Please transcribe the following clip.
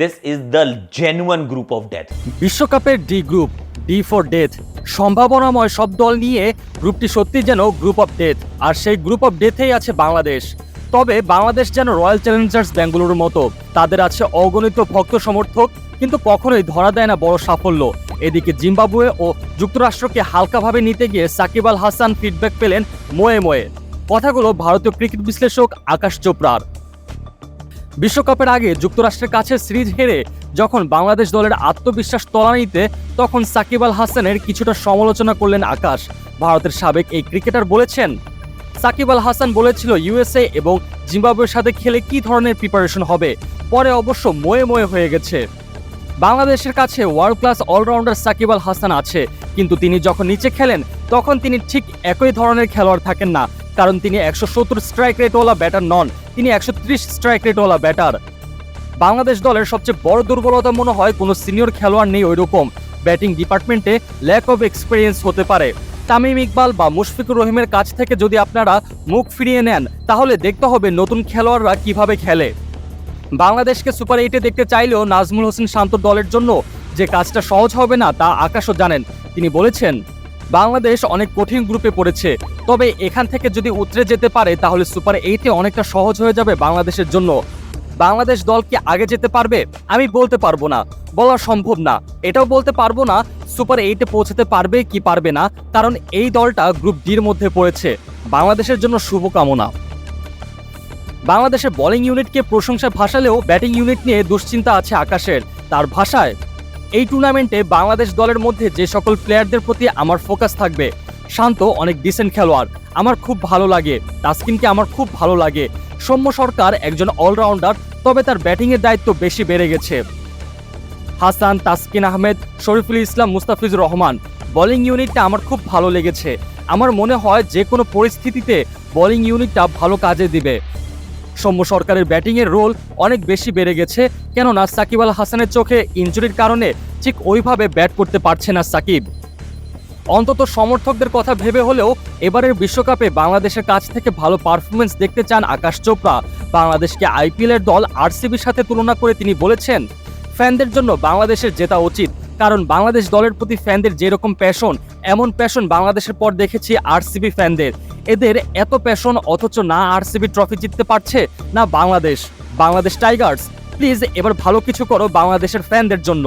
This is the genuine group of death বিশ্বকাপের D group D for death সম্ভাবনাময় সব দল নিয়ে গ্রুপটি সত্যি যেন গ্রুপ অফ ডেথ আর সেই গ্রুপ অফ ডেথেই আছে বাংলাদেশ। তবে বাংলাদেশ যেন রয়্যাল চ্যালেঞ্জার্স বেঙ্গালুরুর মতো, তাদের আছে অগণিত ভক্ত সমর্থক, কিন্তু কখনোই ধরা দেয় না বড় সাফল্য। এদিকে জিম্বাবুয়ে ও যুক্তরাষ্ট্রকে হালকাভাবে নিতে গিয়ে সাকিব আল হাসান ফিডব্যাক পেলেন মোয়ে মোয়ে। কথাগুলো ভারতীয় ক্রিকেট বিশ্লেষক আকাশ চোপড়ার। বিশ্বকাপের আগে যুক্তরাষ্ট্রের কাছে সিরিজ হেরে যখন বাংলাদেশ দলের আত্মবিশ্বাস তলানিতে, তখন সাকিব আল হাসানের কিছুটা সমালোচনা করলেন আকাশ। ভারতের সাবেক এই ক্রিকেটার বলেছেন, সাকিব আল হাসান বলেছিল ইউএসএ এবং জিম্বাবুয়ের সাথে খেলে কি ধরনের প্রিপারেশন হবে? পরে অবশ্য ময়ে ময়ে হয়ে গেছে। বাংলাদেশের কাছে world class allrounder Shakib Al Hasan আছে, কিন্তু তিনি যখন নিচে খেলেন, তখন তিনি ঠিক একই ধরনের খেলোয়াড় থাকেন না। কারণ তিনি একশো সত্তর স্ট্রাইক রেটওয়ালা ব্যাটার নন, তিনি একশো ত্রিশ স্ট্রাইক রেটওয়ালা ব্যাটার বাংলাদেশ দলের সবচেয়ে বড় দুর্বলতা মনে হয় কোনো সিনিয়র খেলোয়াড় নেই ওইরকম। ব্যাটিং ডিপার্টমেন্টে ল্যাক অফ এক্সপিরিয়েন্স হতে পারে। তামিম ইকবাল বা মুশফিকুর রহিমের কাছ থেকে যদি আপনারা মুখ ফিরিয়ে নেন, তাহলে দেখতে হবে নতুন খেলোয়াড়রা কীভাবে খেলে। বাংলাদেশকে সুপার এইটে দেখতে চাইলেও নাজমুল হোসেন শান্ত দলের জন্য যে কাজটা সহজ হবে না, তা আকাশও জানেন। তিনি বলেছেন বাংলাদেশ অনেক কঠিন গ্রুপে পড়েছে। তবে এখান থেকে যদি উতরে যেতে পারে, তাহলে সুপার এইটে অনেকটা সহজ হয়ে যাবে বাংলাদেশের জন্য। বাংলাদেশ দল কি আগে যেতে পারবে? আমি বলতে পারব না। বলা সম্ভব না। এটাও বলতে পারব না সুপার এইটে পৌঁছাতে পারবে কি পারবে না, কারণ এই দলটা গ্রুপ ডির মধ্যে পড়েছে। বাংলাদেশের জন্য শুভকামনা। বাংলাদেশের বোলিং ইউনিটকে প্রশংসা ভাসালেও ব্যাটিং ইউনিট নিয়ে দুশ্চিন্তা আছে আকাশের। তার ভাষায় এই টুর্নামেন্টে বাংলাদেশ দলের মধ্যে যে সকল প্লেয়ারদের প্রতি আমার ফোকাস থাকবে, শান্ত অনেক ডিসেন্ট খেলোয়াড়, আমার খুব ভালো লাগে, তাসকিনকে আমার খুব ভালো লাগে। সৌম্য সরকার একজন অলরাউন্ডার তবে তার ব্যাটিংয়ের দায়িত্ব বেশি বেড়ে গেছে। হাসান, তাসকিন আহমেদ, শরীফুল ইসলাম মুস্তাফিজুর রহমান বোলিং ইউনিটটা আমার খুব ভালো লেগেছে। আমার মনে হয় যে কোনো পরিস্থিতিতে বোলিং ইউনিটটা ভালো কাজে দিবে। সৌম্য সরকারের ব্যাটিংয়ের রোল অনেক বেশি বেড়ে গেছে, কেননা সাকিব আল হাসানের চোখে ইনজুরির কারণে ঠিক ওইভাবে ব্যাট করতে পারছে না সাকিব। অন্তত সমর্থকদের কথা ভেবে হলেও এবারের বিশ্বকাপে বাংলাদেশের কাছ থেকে ভালো পারফরমেন্স দেখতে চান আকাশ চোপড়া। বাংলাদেশকে আইপিএলের দল আরসিবির সাথে তুলনা করে তিনি বলেছেন, ফ্যানদের জন্য বাংলাদেশের জেতা উচিত। কারণ বাংলাদেশ দলের প্রতি ফ্যানদের যেরকম প্যাশন এমন প্যাশন বাংলাদেশের পর দেখেছি আরসিবি ফ্যানদের এদের এত প্যাশন অথচ না আরসিবি ট্রফি জিততে পারছে না বাংলাদেশ। বাংলাদেশ টাইগার্স প্লিজ এবার ভালো কিছু করো বাংলাদেশের ফ্যানদের জন্য।